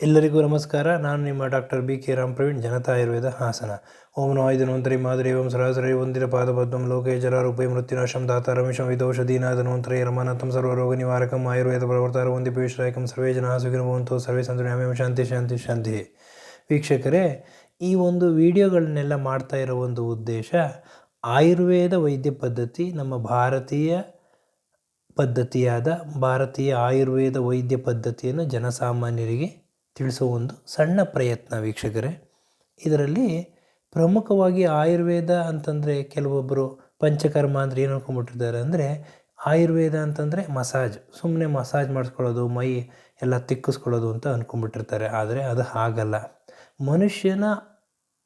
ಎಲ್ಲರಿಗೂ ನಮಸ್ಕಾರ. ನಾನು ನಿಮ್ಮ doctor B K Ram Praveen, Janata Ayurveda Hassan. Om ನೋಯ್ದನೋಂತರಿ ಮಾದರಿ, ಓಂ ಸರಾಸರಿ ಒಂದಿರ ಪಾದಪದ್ಮಂ ಲೋಕೆ ಜರಾರೂಪೈ ಮೃತ್ಯುನಾಶಂ ದಾತ ರಮೇಶಂ ವಿದೋಷಧೀನಾದನೋಂತರಿ ರಮಾನಂತಂ ಸರ್ವರೋಗ ನಿವಾರಕಂ, ಆಯುರ್ವೇದ ಪ್ರವರ್ತಾರ ಒಂದಿ ಪೀಯೂಷರಾಯಕಂ ಸರ್ವೇ ಜನ ಸುಖಿನಭವಂತು ಸರ್ವೇ ಸಂತುರ್ಯಾಮ್ಯಂ ಶಾಂತಿ ಶಾಂತಿ ಶಾಂತಿ. ವೀಕ್ಷಕರೇ, ಈ ಒಂದು ವಿಡಿಯೋಗಳನ್ನೆಲ್ಲ ಮಾಡ್ತಾ ಇರೋ ಒಂದು ಉದ್ದೇಶ, ಆಯುರ್ವೇದ ವೈದ್ಯ ಪದ್ಧತಿ ನಮ್ಮ ಭಾರತೀಯ ಪದ್ಧತಿಯಾದ ಭಾರತೀಯ ಆಯುರ್ವೇದ ವೈದ್ಯ ಪದ್ಧತಿಯನ್ನು ಜನಸಾಮಾನ್ಯರಿಗೆ ತಿಳಿಸೋ ಒಂದು ಸಣ್ಣ ಪ್ರಯತ್ನ ವೀಕ್ಷಕರೇ. ಇದರಲ್ಲಿ ಪ್ರಮುಖವಾಗಿ ಆಯುರ್ವೇದ ಅಂತಂದರೆ ಕೆಲವೊಬ್ಬರು ಪಂಚಕರ್ಮ ಅಂದರೆ ಏನು ಅನ್ಕೊಂಡ್ಬಿಟ್ಟಿದ್ದಾರೆ ಅಂದರೆ ಆಯುರ್ವೇದ ಅಂತಂದರೆ ಮಸಾಜ್ ಸುಮ್ಮನೆ ಮಸಾಜ್ ಮಾಡಿಸ್ಕೊಳ್ಳೋದು, ಮೈ ಎಲ್ಲ ತಿಕ್ಕಿಸ್ಕೊಳ್ಳೋದು ಅಂತ ಅಂದ್ಕೊಂಡ್ಬಿಟ್ಟಿರ್ತಾರೆ ಆದರೆ ಅದು ಹಾಗಲ್ಲ. ಮನುಷ್ಯನ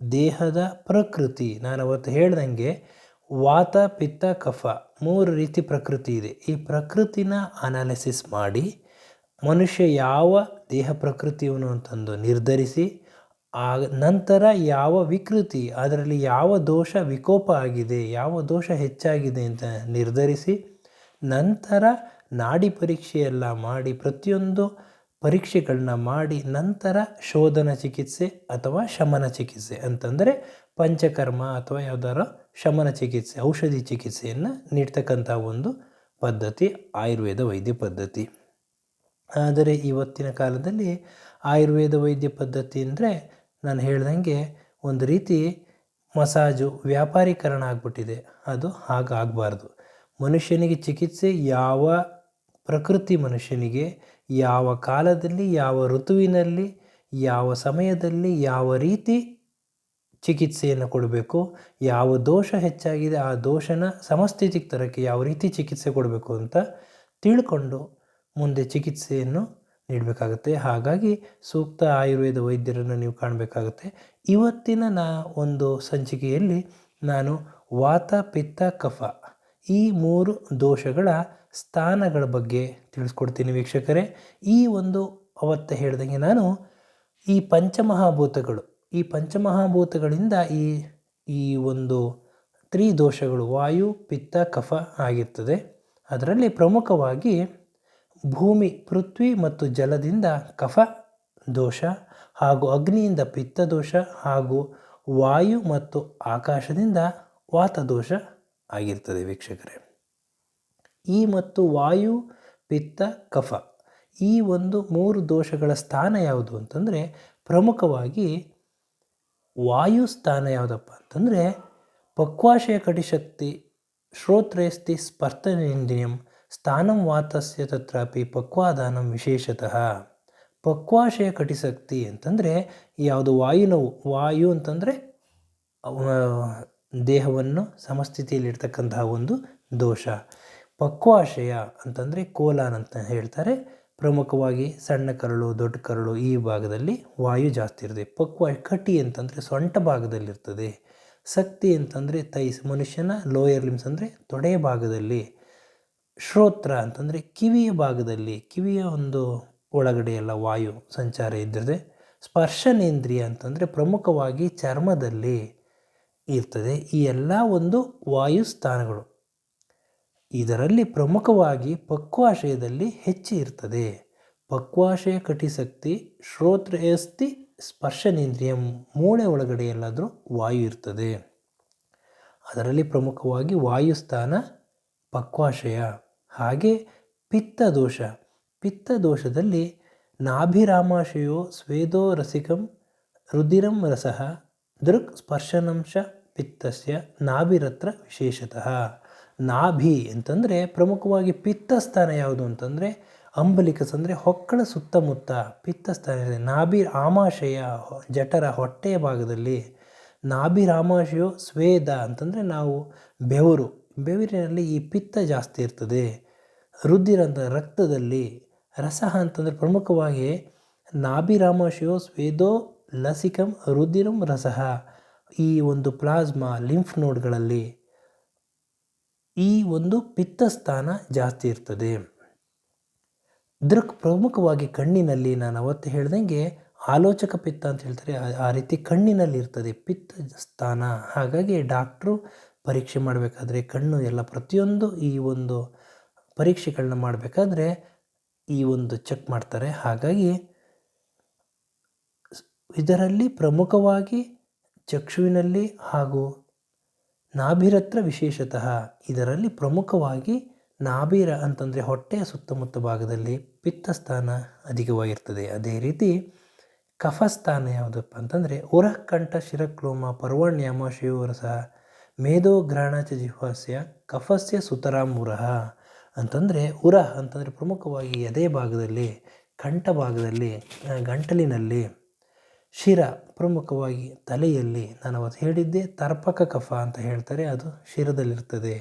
ದೇಹದ ಪ್ರಕೃತಿ ನಾನು ಅವತ್ತು ಹೇಳ್ದಂಗೆ ವಾತ, ಪಿತ್ತ, ಕಫ ಮೂರು ರೀತಿ ಪ್ರಕೃತಿ ಇದೆ. ಈ ಪ್ರಕೃತಿನ ಅನಾಲಿಸಿಸ್ ಮಾಡಿ ಮನುಷ್ಯ ಯಾವ ದೇಹ ಪ್ರಕೃತಿಯವನು ಅಂತಂದು ನಿರ್ಧರಿಸಿ, ಆ ನಂತರ ಯಾವ ವಿಕೃತಿ, ಅದರಲ್ಲಿ ಯಾವ ದೋಷ ವಿಕೋಪ ಆಗಿದೆ, ಯಾವ ದೋಷ ಹೆಚ್ಚಾಗಿದೆ ಅಂತ ನಿರ್ಧರಿಸಿ, ನಂತರ ನಾಡಿ ಪರೀಕ್ಷೆಯೆಲ್ಲ ಮಾಡಿ, ಪ್ರತಿಯೊಂದು ಪರೀಕ್ಷೆಗಳನ್ನ ಮಾಡಿ, ನಂತರ ಶೋಧನ ಚಿಕಿತ್ಸೆ ಅಥವಾ ಶಮನ ಚಿಕಿತ್ಸೆ ಅಂತಂದರೆ ಪಂಚಕರ್ಮ ಅಥವಾ ಯಾವುದಾರ ಶಮನ ಚಿಕಿತ್ಸೆ, ಔಷಧಿ ಚಿಕಿತ್ಸೆಯನ್ನು ನೀಡ್ತಕ್ಕಂಥ ಒಂದು ಪದ್ಧತಿ, ಆಯುರ್ವೇದ ವೈದ್ಯ ಪದ್ಧತಿ. ಆದರೆ ಇವತ್ತಿನ ಕಾಲದಲ್ಲಿ ಆಯುರ್ವೇದ ವೈದ್ಯ ಪದ್ಧತಿ ಅಂದರೆ ನಾನು ಹೇಳ್ದಂಗೆ ಒಂದು ರೀತಿ ಮಸಾಜು ವ್ಯಾಪಾರೀಕರಣ ಆಗಿಬಿಟ್ಟಿದೆ. ಅದು ಹಾಗಾಗಬಾರ್ದು ಮನುಷ್ಯನಿಗೆ ಚಿಕಿತ್ಸೆ ಯಾವ ಪ್ರಕೃತಿ ಮನುಷ್ಯನಿಗೆ, ಯಾವ ಕಾಲದಲ್ಲಿ, ಯಾವ ಋತುವಿನಲ್ಲಿ, ಯಾವ ಸಮಯದಲ್ಲಿ, ಯಾವ ರೀತಿ ಚಿಕಿತ್ಸೆಯನ್ನು ಕೊಡಬೇಕು, ಯಾವ ದೋಷ ಹೆಚ್ಚಾಗಿದೆ, ಆ ದೋಷನ ಸಮಸ್ಥಿತಿಗೆ ತರೋಕ್ಕೆ ಯಾವ ರೀತಿ ಚಿಕಿತ್ಸೆ ಕೊಡಬೇಕು ಅಂತ ತಿಳ್ಕೊಂಡು ಮುಂದೆ ಚಿಕಿತ್ಸೆಯನ್ನು ನೀಡಬೇಕಾಗುತ್ತೆ. ಹಾಗಾಗಿ ಸೂಕ್ತ ಆಯುರ್ವೇದ ವೈದ್ಯರನ್ನು ನೀವು ಕಾಣಬೇಕಾಗುತ್ತೆ. ಇವತ್ತಿನ ನಾ ಒಂದು ಸಂಚಿಕೆಯಲ್ಲಿ ನಾನು ವಾತ, ಪಿತ್ತ, ಕಫ ಈ ಮೂರು ದೋಷಗಳ ಸ್ಥಾನಗಳ ಬಗ್ಗೆ ತಿಳಿಸ್ಕೊಡ್ತೀನಿ ವೀಕ್ಷಕರೇ. ಈ ಒಂದು ಅವತ್ತು ಹೇಳ್ದಂಗೆ ನಾನು ಈ ಪಂಚಮಹಾಭೂತಗಳು, ಈ ಪಂಚಮಹಾಭೂತಗಳಿಂದ ಈ ಈ ಒಂದು ತ್ರಿದೋಷಗಳು ವಾಯು, ಪಿತ್ತ, ಕಫ ಆಗಿರ್ತದೆ. ಅದರಲ್ಲಿ ಪ್ರಮುಖವಾಗಿ ಭೂಮಿ, ಪೃಥ್ವಿ ಮತ್ತು ಜಲದಿಂದ ಕಫ, ದೋಷ ಹಾಗೂ ಅಗ್ನಿಯಿಂದ ಪಿತ್ತ ದೋಷ ಹಾಗೂ ವಾಯು ಮತ್ತು ಆಕಾಶದಿಂದ ವಾತದೋಷ ಆಗಿರ್ತದೆ ವೀಕ್ಷಕರೇ. ಈ ಮತ್ತು ವಾಯು, ಪಿತ್ತ, ಕಫ ಈ ಒಂದು ಮೂರು ದೋಷಗಳ ಸ್ಥಾನ ಯಾವುದು ಅಂತಂದರೆ ಪ್ರಮುಖವಾಗಿ ವಾಯು ಸ್ಥಾನ ಯಾವುದಪ್ಪ ಅಂತಂದರೆ ಪಕ್ವಾಶಯ ಕಟಿಶಕ್ತಿ ಶ್ರೋತ್ರೇಸ್ತಿ ಸ್ಪರ್ತನೇಂದ್ರಿಯಂ ಸ್ಥಾನಂ ವಾತಸ್ಯ ತತ್ರಾಪಿ ಪಕ್ವಾದಾನಂ ವಿಶೇಷತಃ. ಪಕ್ವಾಶಯ ಕಟಿಸಕ್ತಿ ಅಂತಂದರೆ ಯಾವುದು ವಾಯುನೋವು ವಾಯು ಅಂತಂದರೆ ದೇಹವನ್ನು ಸಮಸ್ಥಿತಿಯಲ್ಲಿರ್ತಕ್ಕಂತಹ ಒಂದು ದೋಷ. ಪಕ್ವಾಶಯ ಅಂತಂದರೆ ಕೋಲಾನ್ ಅಂತ ಹೇಳ್ತಾರೆ. ಪ್ರಮುಖವಾಗಿ ಸಣ್ಣ ಕರಳು, ದೊಡ್ಡ ಕರಳು ಈ ಭಾಗದಲ್ಲಿ ವಾಯು ಜಾಸ್ತಿ ಇರ್ತದೆ. ಪಕ್ವ, ಕಟಿ ಅಂತಂದರೆ ಸೊಂಟ ಭಾಗದಲ್ಲಿರ್ತದೆ. ಶಕ್ತಿ ಅಂತಂದರೆ ತೈಸ್, ಮನುಷ್ಯನ ಲೋಯರ್ ಲಿಮ್ಸ್ ಅಂದರೆ ತೊಡೆಯ ಭಾಗದಲ್ಲಿ. ಶ್ರೋತ್ರ ಅಂತಂದರೆ ಕಿವಿಯ ಭಾಗದಲ್ಲಿ, ಕಿವಿಯ ಒಂದು ಒಳಗಡೆ ಎಲ್ಲ ವಾಯು ಸಂಚಾರ ಇದ್ದರೆ ಸ್ಪರ್ಶನೇಂದ್ರಿಯ ಅಂತಂದರೆ ಪ್ರಮುಖವಾಗಿ ಚರ್ಮದಲ್ಲಿ ಇರ್ತದೆ. ಈ ಎಲ್ಲ ಒಂದು ವಾಯು ಸ್ಥಾನಗಳು ಇದರಲ್ಲಿ ಪ್ರಮುಖವಾಗಿ ಪಕ್ವಾಶಯದಲ್ಲಿ ಹೆಚ್ಚು ಇರ್ತದೆ. ಪಕ್ವಾಶಯ ಕಟಿಶಕ್ತಿ ಶ್ರೋತ್ರಯಸ್ತಿ ಸ್ಪರ್ಶನೇಂದ್ರಿಯ ಮೂಳೆ ಒಳಗಡೆ ಎಲ್ಲಾದರೂ ವಾಯು ಇರ್ತದೆ. ಅದರಲ್ಲಿ ಪ್ರಮುಖವಾಗಿ ವಾಯುಸ್ಥಾನ ಪಕ್ವಾಶಯ, ಹಾಗೆ ಪಿತ್ತದೋಷ. ಪಿತ್ತದೋಷದಲ್ಲಿ ನಾಭಿರಾಮಾಶಯೋ ಸ್ವೇದೋ ರಸಿಕಂ ರುದಿರಂ ರಸಃ ದೃಕ್ ಸ್ಪರ್ಶನಂಶ ಪಿತ್ತಸ್ಯ ನಾಭಿರತ್ರ ವಿಶೇಷತಃ. ನಾಭಿ ಅಂತಂದರೆ ಪ್ರಮುಖವಾಗಿ ಪಿತ್ತಸ್ಥಾನ ಯಾವುದು ಅಂತಂದರೆ ಅಂಬಲಿಕಸ್ ಅಂದರೆ ಹೊಕ್ಕಳ ಸುತ್ತಮುತ್ತ ಪಿತ್ತಸ್ಥಾನ ನಾಭಿ ಆಮಾಶಯ ಜಠರ ಹೊಟ್ಟೆಯ ಭಾಗದಲ್ಲಿ. ನಾಭಿರಾಮಾಶಯೋ ಸ್ವೇದ ಅಂತಂದರೆ ನಾವು ಬೆವರು. ಬೆವರಿನಲ್ಲಿ ಈ ಪಿತ್ತ ಜಾಸ್ತಿ ಇರ್ತದೆ. ರುದ್ದಿರಂಥ ರಕ್ತದಲ್ಲಿ ರಸ ಅಂತಂದರೆ ಪ್ರಮುಖವಾಗಿ ನಾಭಿರಾಮಾಶಯೋ ಸ್ವೇದೋ ಲಸಿಕಂ ರುದಿರಂ ರಸಹ ಈ ಒಂದು ಪ್ಲಾಸ್ಮಾ ಲಿಂಫ್ ನೋಡ್ಗಳಲ್ಲಿ ಈ ಒಂದು ಪಿತ್ತ ಸ್ಥಾನ ಜಾಸ್ತಿ ಇರ್ತದೆ. ದೃಕ್ ಪ್ರಮುಖವಾಗಿ ಕಣ್ಣಿನಲ್ಲಿ ನಾನು ಅವತ್ತು ಹೇಳ್ದಂಗೆ ಆಲೋಚಕ ಪಿತ್ತ ಅಂತ ಹೇಳ್ತಾರೆ. ಆ ರೀತಿ ಕಣ್ಣಿನಲ್ಲಿ ಇರ್ತದೆ ಪಿತ್ತ ಸ್ಥಾನ. ಹಾಗಾಗಿ ಡಾಕ್ಟ್ರು ಪರೀಕ್ಷೆ ಮಾಡಬೇಕಾದ್ರೆ ಕಣ್ಣು ಎಲ್ಲ ಪ್ರತಿಯೊಂದು ಈ ಒಂದು ಪರೀಕ್ಷೆಗಳನ್ನ ಮಾಡಬೇಕಾದ್ರೆ ಈ ಒಂದು ಚೆಕ್ ಮಾಡ್ತಾರೆ. ಹಾಗಾಗಿ ಇದರಲ್ಲಿ ಪ್ರಮುಖವಾಗಿ ಚಕ್ಷುವಿನಲ್ಲಿ ಹಾಗೂ ನಾಭಿರತ್ರ ವಿಶೇಷತಃ ಇದರಲ್ಲಿ ಪ್ರಮುಖವಾಗಿ ನಾಭಿರ ಅಂತಂದರೆ ಹೊಟ್ಟೆಯ ಸುತ್ತಮುತ್ತ ಭಾಗದಲ್ಲಿ ಪಿತ್ತಸ್ಥಾನ ಅಧಿಕವಾಗಿರ್ತದೆ. ಅದೇ ರೀತಿ ಕಫಸ್ಥಾನ ಯಾವುದಪ್ಪ ಅಂತಂದರೆ ಉರಃಕಂಠ ಶಿರಕ್ಲೋಮ ಪರ್ವಣ್ಯಾಮ ಶಿವರಸ ಮೇಧೋ ಗ್ರಹಣ ಚ ಜಿಹ್ವಾಸ್ಯ ಕಫಸ್ಯ ಸುತರಾಮುರಃ ಅಂತಂದರೆ ಉರ ಅಂತಂದರೆ ಪ್ರಮುಖವಾಗಿ ಎದೆ ಭಾಗದಲ್ಲಿ, ಕಂಠ ಭಾಗದಲ್ಲಿ ಗಂಟಲಿನಲ್ಲಿ, ಶಿರ ಪ್ರಮುಖವಾಗಿ ತಲೆಯಲ್ಲಿ. ನಾನು ಅವತ್ತು ಹೇಳಿದ್ದೆ ತರ್ಪಕ ಕಫ ಅಂತ ಹೇಳ್ತಾರೆ, ಅದು ಶಿರದಲ್ಲಿರ್ತದೆ.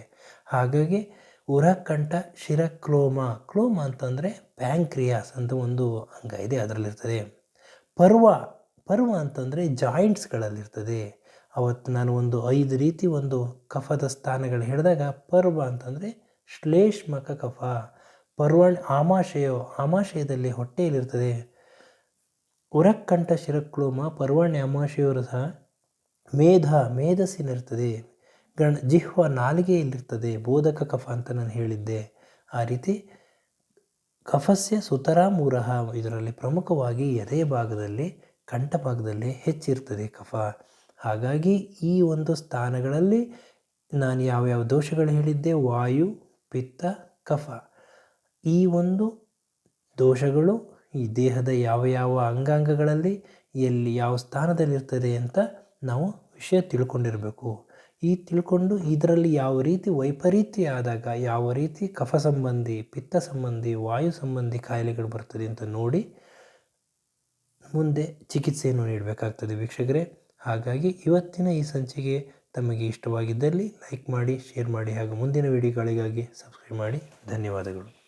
ಹಾಗಾಗಿ ಉರಕಂಠ ಶಿರ, ಕ್ಲೋಮ. ಕ್ಲೋಮ ಅಂತಂದರೆ ಪ್ಯಾಂಕ್ರಿಯಾಸ್ ಅಂತ ಒಂದು ಅಂಗ ಇದೆ, ಅದರಲ್ಲಿರ್ತದೆ. ಪರ್ವ ಪರ್ವ ಅಂತಂದರೆ ಜಾಯಿಂಟ್ಸ್ಗಳಲ್ಲಿರ್ತದೆ. ಅವತ್ತು ನಾನು ಒಂದು ಐದು ರೀತಿ ಒಂದು ಕಫದ ಸ್ಥಾನಗಳು ಹೇಳಿದಾಗ ಪರ್ವ ಅಂತಂದರೆ ಶ್ಲೇಷ್ಮಕ ಕಫ. ಪರ್ವಣ್ ಆಮಾಶಯ, ಆಮಾಶಯದಲ್ಲಿ ಹೊಟ್ಟೆಯಲ್ಲಿರ್ತದೆ. ಉರಕ್ಕಂಠ ಶಿರಕ್ಲೋಮ ಪರ್ವಣ್ಯ ಅಮಾಶಯವರು ಸಹ ಮೇಧ ಮೇಧಸ್ಸಿನಿರ್ತದೆ ಗಣ, ಜಿಹ್ವ ನಾಲಿಗೆಯಲ್ಲಿರ್ತದೆ. ಬೋಧಕ ಕಫ ಅಂತ ನಾನು ಹೇಳಿದ್ದೆ. ಆ ರೀತಿ ಕಫಸ್ಯ ಸುತರಾಮೂರಹ ಇದರಲ್ಲಿ ಪ್ರಮುಖವಾಗಿ ಎದೆಯ ಭಾಗದಲ್ಲಿ, ಕಂಠ ಭಾಗದಲ್ಲಿ ಹೆಚ್ಚಿರ್ತದೆ ಕಫ. ಹಾಗಾಗಿ ಈ ಒಂದು ಸ್ಥಾನಗಳಲ್ಲಿ ನಾನು ಯಾವ್ಯಾವ ದೋಷಗಳು ಹೇಳಿದ್ದೆ? ವಾಯು, ಪಿತ್ತ, ಕಫ. ಈ ಒಂದು ದೋಷಗಳು ಈ ದೇಹದ ಯಾವ ಯಾವ ಅಂಗಾಂಗಗಳಲ್ಲಿ ಎಲ್ಲಿ ಯಾವ ಸ್ಥಾನದಲ್ಲಿರ್ತದೆ ಅಂತ ನಾವು ವಿಷಯ ತಿಳ್ಕೊಂಡಿರಬೇಕು. ಈ ತಿಳ್ಕೊಂಡು ಇದರಲ್ಲಿ ಯಾವ ರೀತಿ ವೈಪರೀತ್ಯ ಆದಾಗ, ಯಾವ ರೀತಿ ಕಫ ಸಂಬಂಧಿ, ಪಿತ್ತ ಸಂಬಂಧಿ, ವಾಯು ಸಂಬಂಧಿ ಕಾಯಿಲೆಗಳು ಬರ್ತದೆ ಅಂತ ನೋಡಿ ಮುಂದೆ ಚಿಕಿತ್ಸೆಯನ್ನು ನೀಡಬೇಕಾಗ್ತದೆ. ವೀಕ್ಷಕರೇ ಹಾಗಾಗಿ ಇವತ್ತಿನ ಈ ಸಂಚಿಕೆ ತಮಗೆ ಇಷ್ಟವಾಗಿದ್ದಲ್ಲಿ ಲೈಕ್ ಮಾಡಿ, ಶೇರ್ ಮಾಡಿ ಹಾಗೂ ಮುಂದಿನ ವಿಡಿಯೋಗಳಿಗಾಗಿ ಸಬ್ಸ್ಕ್ರೈಬ್ ಮಾಡಿ. ಧನ್ಯವಾದಗಳು.